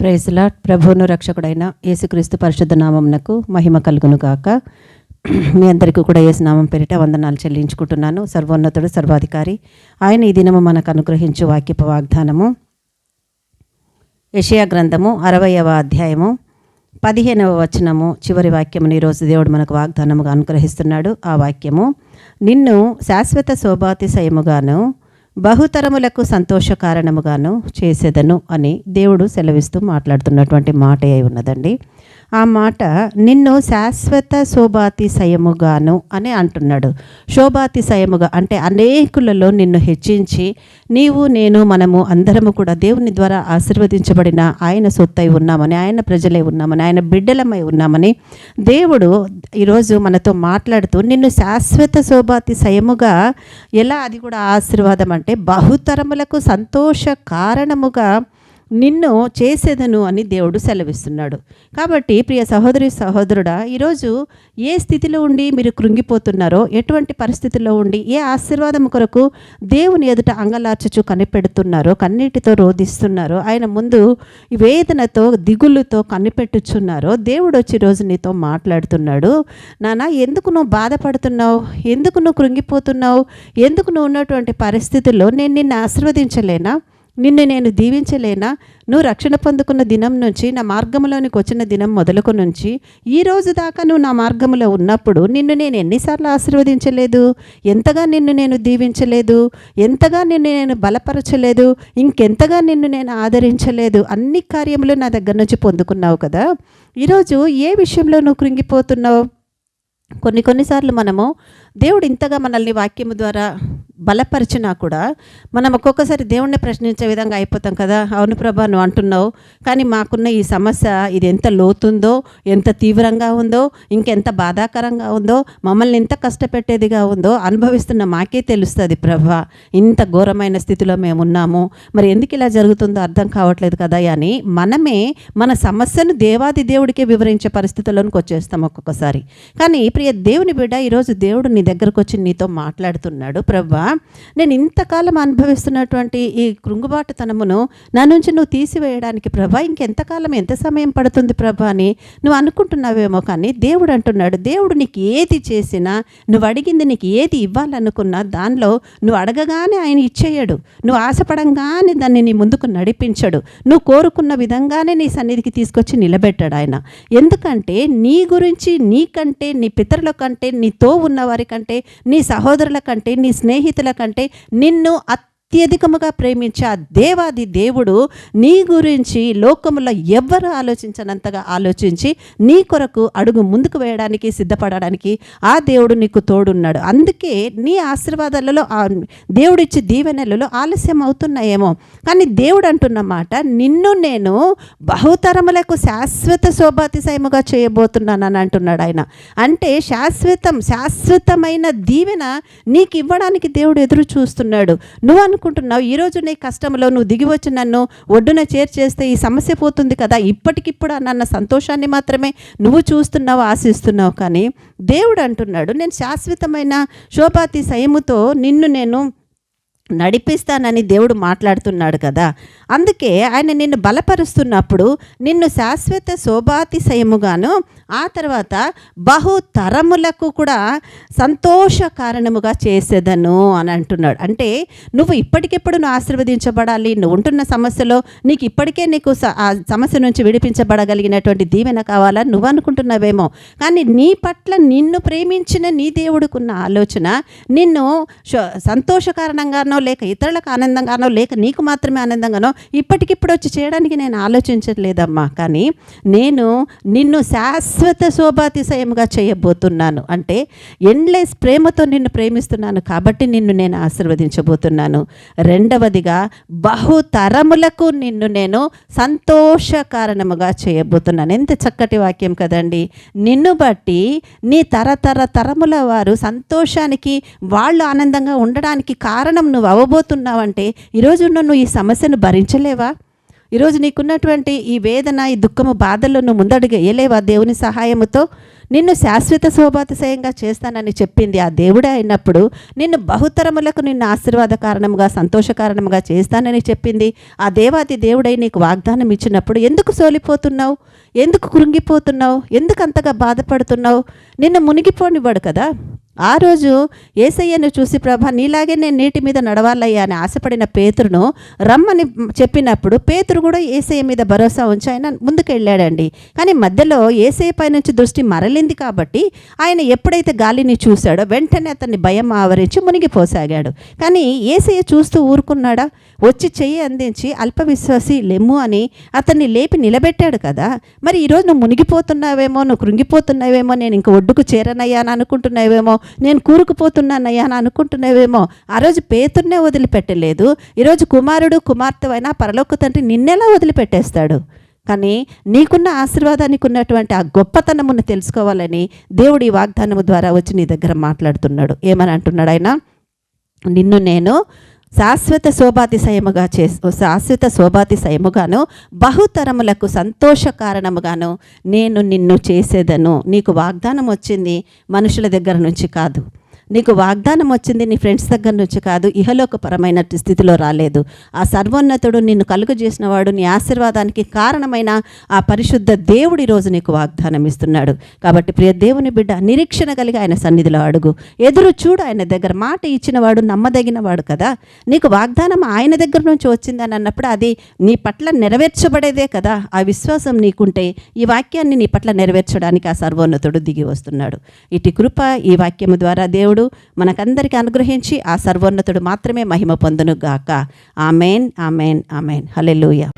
ప్రైజ్లా ప్రభువును రక్షకుడైన యేసుక్రీస్తు పరిశుద్ధ నామంనకు మహిమ కలుగును గాక. మీ అందరికీ కూడా యేసు నామం పేరిట వందనాలు చెల్లించుకుంటున్నాను. సర్వోన్నతుడు సర్వాధికారి. ఆయన ఈ దినము మనకు అనుగ్రహించు వాక్యపు వాగ్దానము. యషయా గ్రంథము అరవయవ అధ్యాయము పదిహేనవ వచనము చివరి వాక్యమును ఈరోజు దేవుడు మనకు వాగ్దానముగా అనుగ్రహిస్తున్నాడు. ఆ వాక్యము నిన్ను శాశ్వత శోభాతిశయముగాను బహుతరములకు సంతోష కారణముగాను చేసేదను అని దేవుడు సెలవిస్తూ మాట్లాడుతున్నటువంటి మాట అయి ఉన్నదండి. ఆ మాట నిన్ను శాశ్వత శోభాతిశయముగాను అని అంటున్నాడు. శోభాతిశయముగా అంటే అనేకులలో నిన్ను హెచ్చించి నీవు నేను మనము అందరము కూడా దేవుని ద్వారా ఆశీర్వదించబడిన ఆయన సొత్తై ఉన్నామని ఆయన ప్రజలై ఉన్నామని ఆయన బిడ్డలమై ఉన్నామని దేవుడు ఈరోజు మనతో మాట్లాడుతూ నిన్ను శాశ్వత శోభాతిశయముగా ఎలా అది కూడా ఆశీర్వాదం అంటే బహుతరములకు సంతోష కారణముగా నిన్ను చేసేదను అని దేవుడు సెలవిస్తున్నాడు. కాబట్టి ప్రియ సహోదరి సహోదరుడా ఈరోజు ఏ స్థితిలో ఉండి మీరు కృంగిపోతున్నారో ఎటువంటి పరిస్థితిలో ఉండి ఏ ఆశీర్వాదం కొరకు దేవుని ఎదుట అంగలార్చుచు కనిపెడుతున్నారో కన్నీటితో రోధిస్తున్నారో ఆయన ముందు వేదనతో దిగులుతో కనిపెట్టుచున్నారో దేవుడు వచ్చి రోజు నీతో మాట్లాడుతున్నాడు. నాన్న ఎందుకు నువ్వు బాధపడుతున్నావు? ఎందుకు నువ్వు కృంగిపోతున్నావు? ఎందుకు నువ్వు ఉన్నటువంటి పరిస్థితుల్లో నేను నిన్ను ఆశీర్వదించలేనా? నిన్ను నేను దీవించలేనా? నువ్వు రక్షణ పొందుకున్న దినం నుంచి నా మార్గంలోనికి వచ్చిన దినం మొదలుకు నుంచి ఈ రోజు దాకా నువ్వు నా మార్గంలో ఉన్నప్పుడు నిన్ను నేను ఎన్నిసార్లు ఆశీర్వదించలేదు? ఎంతగా నిన్ను నేను దీవించలేదు? ఎంతగా నిన్ను నేను బలపరచలేదు? ఇంకెంతగా నిన్ను నేను ఆదరించలేదు? అన్ని కార్యములు నా దగ్గర నుంచి పొందుకున్నావు కదా? ఈరోజు ఏ విషయంలో నువ్వు కృంగిపోతున్నావు? కొన్ని కొన్నిసార్లు మనము దేవుడు ఇంతగా మనల్ని వాక్యము ద్వారా బలపరిచినా కూడా మనం ఒక్కొక్కసారి దేవుణ్ణి ప్రశ్నించే విధంగా అయిపోతాం కదా. అవును ప్రభా నువ్వు అంటున్నావు. కానీ మాకున్న ఈ సమస్య ఇది ఎంత లోతుందో ఎంత తీవ్రంగా ఉందో ఇంకెంత బాధాకరంగా ఉందో మమ్మల్ని ఎంత కష్టపెట్టేదిగా ఉందో అనుభవిస్తున్న మాకే తెలుస్తుంది ప్రభా. ఇంత ఘోరమైన స్థితిలో మేము ఉన్నాము. మరి ఎందుకు ఇలా జరుగుతుందో అర్థం కావట్లేదు కదా అని మనమే మన సమస్యను దేవాది దేవుడికే వివరించే పరిస్థితుల్లోనికి వచ్చేస్తాం ఒక్కొక్కసారి. కానీ ప్రియ దేవుని బిడ్డ ఈరోజు దేవుడు నీ దగ్గరకు వచ్చి నీతో మాట్లాడుతున్నాడు ప్రభా. నేను ఇంతకాలం అనుభవిస్తున్నటువంటి ఈ కృంగుబాటుతనమును నా నుంచి నువ్వు తీసివేయడానికి ప్రభా ఇంకెంతకాలం ఎంత సమయం పడుతుంది ప్రభా అని నువ్వు అనుకుంటున్నావేమో కానీ దేవుడు అంటున్నాడు దేవుడు నీకు ఏది చేసినా నువ్వు అడిగింది నీకు ఏది ఇవ్వాలనుకున్నా దానిలో నువ్వు అడగగానే ఆయన ఇచ్చేయడు. నువ్వు ఆశపడంగానే దాన్ని నీ ముందుకు నడిపించడు. నువ్వు కోరుకున్న విధంగానే నీ సన్నిధికి తీసుకొచ్చి నిలబెట్టాడు ఆయన. ఎందుకంటే నీ గురించి నీకంటే నీ పితరుల కంటే నీతో ఉన్న వారి కంటే నీ సహోదరుల కంటే నీ స్నేహితుల కంటే నిన్ను అత్యధికముగా ప్రేమించే ఆ దేవాది దేవుడు నీ గురించి లోకములో ఎవ్వరు ఆలోచించనంతగా ఆలోచించి నీ కొరకు అడుగు ముందుకు వేయడానికి సిద్ధపడడానికి ఆ దేవుడు నీకు తోడున్నాడు. అందుకే నీ ఆశీర్వాదాలలో ఆ దేవుడిచ్చి దీవెనలలో ఆలస్యం అవుతున్నాయేమో. కానీ దేవుడు అంటున్న మాట నిన్ను నేను బహుతరములకు శాశ్వత శోభాతిశయముగా చేయబోతున్నానని అంటున్నాడు ఆయన. అంటే శాశ్వతం శాశ్వతమైన దీవెన నీకు ఇవ్వడానికి దేవుడు ఎదురు చూస్తున్నాడు. నువ్వు అనుకుంటున్నావు ఈరోజు నీ కష్టంలో నువ్వు దిగి వచ్చి నన్ను ఒడ్డున చేర్చేస్తే ఈ సమస్య పోతుంది కదా ఇప్పటికిప్పుడు అన్న సంతోషాన్ని మాత్రమే నువ్వు చూస్తున్నావు ఆశిస్తున్నావు కానీ దేవుడు అంటున్నాడు నేను శాశ్వతమైన శోభాతి సయముతో నిన్ను నేను నడిపిస్తానని దేవుడు మాట్లాడుతున్నాడు కదా. అందుకే ఆయన నిన్ను బలపరుస్తున్నప్పుడు నిన్ను శాశ్వత శోభాతిశయముగాను ఆ తర్వాత బహుతరములకు కూడా సంతోష కారణముగా చేసేదను అని అంటున్నాడు. అంటే నువ్వు ఇప్పటికెప్పుడు నువ్వు ఆశీర్వదించబడాలి నువ్వు ఉంటున్న సమస్యలో నీకు ఇప్పటికే నీకు స- ఆ సమస్య నుంచి విడిపించబడగలిగినటువంటి దీవెన కావాలని నువ్వు అనుకుంటున్నావేమో. కానీ నీ పట్ల నిన్ను ప్రేమించిన నీ దేవుడుకున్న ఆలోచన నిన్ను శ- సంతోష లేక ఇతరులకు ఆనందంగానో లేక నీకు మాత్రమే ఆనందంగానో ఇప్పటికిప్పుడు వచ్చి చేయడానికి నేను ఆలోచించట్లేదమ్మా. కానీ నేను నిన్ను శాశ్వత శోభాతిశయముగా చేయబోతున్నాను. అంటే ఎండ్లెస్ ప్రేమతో నిన్ను ప్రేమిస్తున్నాను కాబట్టి నిన్ను నేను ఆశీర్వదించబోతున్నాను. రెండవదిగా బహుతరములకు నిన్ను నేను సంతోష కారణముగా చేయబోతున్నాను. ఎంత చక్కటి వాక్యం కదండి. నిన్ను బట్టి నీ తరతర తరముల వారు సంతోషానికి వాళ్ళు ఆనందంగా ఉండడానికి కారణం నువ్వు అవ్వబోతున్నావంటే ఈరోజు నువ్వు ఈ సమస్యను భరించలేవా? ఈరోజు నీకున్నటువంటి ఈ వేదన ఈ దుఃఖము బాధలను నువ్వు వేయలేవా దేవుని సహాయముతో? నిన్ను శాశ్వత శోభాతిశయంగా చేస్తానని చెప్పింది ఆ దేవుడే అయినప్పుడు నిన్ను బహుతరములకు నిన్ను ఆశీర్వాద కారణముగా సంతోష కారణముగా చేస్తానని చెప్పింది ఆ దేవాది దేవుడై నీకు వాగ్దానం ఇచ్చినప్పుడు ఎందుకు సోలిపోతున్నావు? ఎందుకు కృంగిపోతున్నావు? ఎందుకు అంతగా బాధపడుతున్నావు? నిన్ను మునిగిపోనివ్వడు కదా? ఆ రోజు ఏసయ్యను చూసి ప్రభా నీలాగే నేను నీటి మీద నడవాలయ్యా అని ఆశపడిన పేతురును రమ్మని చెప్పినప్పుడు పేతురు కూడా ఏసయ్య మీద భరోసా ఉంచి ఆయన ముందుకు వెళ్ళాడండి కానీ మధ్యలో ఏసయ్య పై నుంచి దృష్టి మరలింది కాబట్టి ఆయన ఎప్పుడైతే గాలిని చూశాడో వెంటనే అతన్ని భయం ఆవరించి మునిగిపోసాగాడు. కానీ ఏసయ్య చూస్తూ ఊరుకున్నాడా? వచ్చి చెయ్యి అందించి అల్ప విశ్వాసి లెమ్ము అని అతన్ని లేపి నిలబెట్టాడు కదా. మరి ఈరోజు నువ్వు మునిగిపోతున్నావేమో నువ్వు కృంగిపోతున్నావేమో నేను ఇంక ఒడ్డుకు చేరనయ్యా అని అనుకుంటున్నావేమో నేను కూరుకుపోతున్నానయ్యా అని అనుకుంటున్నావేమో ఆ రోజు పేతుర్నే వదిలిపెట్టలేదు ఈరోజు కుమారుడు కుమార్తె అయినా పరలోక తండ్రి నిన్నెలా వదిలిపెట్టేస్తాడు? కానీ నీకున్న ఆశీర్వాదానికి ఉన్నటువంటి ఆ గొప్పతనమును తెలుసుకోవాలని దేవుడు ఈ వాగ్దానము ద్వారా వచ్చి నీ దగ్గర మాట్లాడుతున్నాడు. ఏమని అంటున్నాడు ఆయన? నిన్ను నేను శాశ్వత శోభాతిశయముగా చే శాశ్వత శోభాతిశయముగాను బహుతరములకు సంతోష కారణముగాను నేను నిన్ను చేసేదను. నీకు వాగ్దానం వచ్చింది మనుషుల దగ్గర నుంచి కాదు. నీకు వాగ్దానం వచ్చింది నీ ఫ్రెండ్స్ దగ్గర నుంచి కాదు ఇహలోకపరమైన స్థితిలో రాలేదు. ఆ సర్వోన్నతుడు నిన్ను కలుగు చేసినవాడు నీ ఆశీర్వాదానికి కారణమైన ఆ పరిశుద్ధ దేవుడి రోజు నీకు వాగ్దానం ఇస్తున్నాడు. కాబట్టి ప్రియ దేవుని బిడ్డ నిరీక్షణ కలిగి ఆయన సన్నిధిలో అడుగు. ఎదురు చూడు ఆయన దగ్గర మాట ఇచ్చినవాడు నమ్మదగినవాడు నమ్మదగిన వాడు కదా. నీకు వాగ్దానం ఆయన దగ్గర నుంచి వచ్చిందని అన్నప్పుడు అది నీ పట్ల నెరవేర్చబడేదే కదా. ఆ విశ్వాసం నీకుంటే ఈ వాక్యాన్ని నీ పట్ల నెరవేర్చడానికి ఆ సర్వోన్నతుడు దిగి వస్తున్నాడు. ఇటు కృప ఈ వాక్యము ద్వారా దేవుడు మనకందరికీ అనుగ్రహించి ఆ సర్వోన్నతుడు మాత్రమే మహిమ పొందును గాక ఆమెన్ ఆమెన్ ఆమెన్. హలెలుయా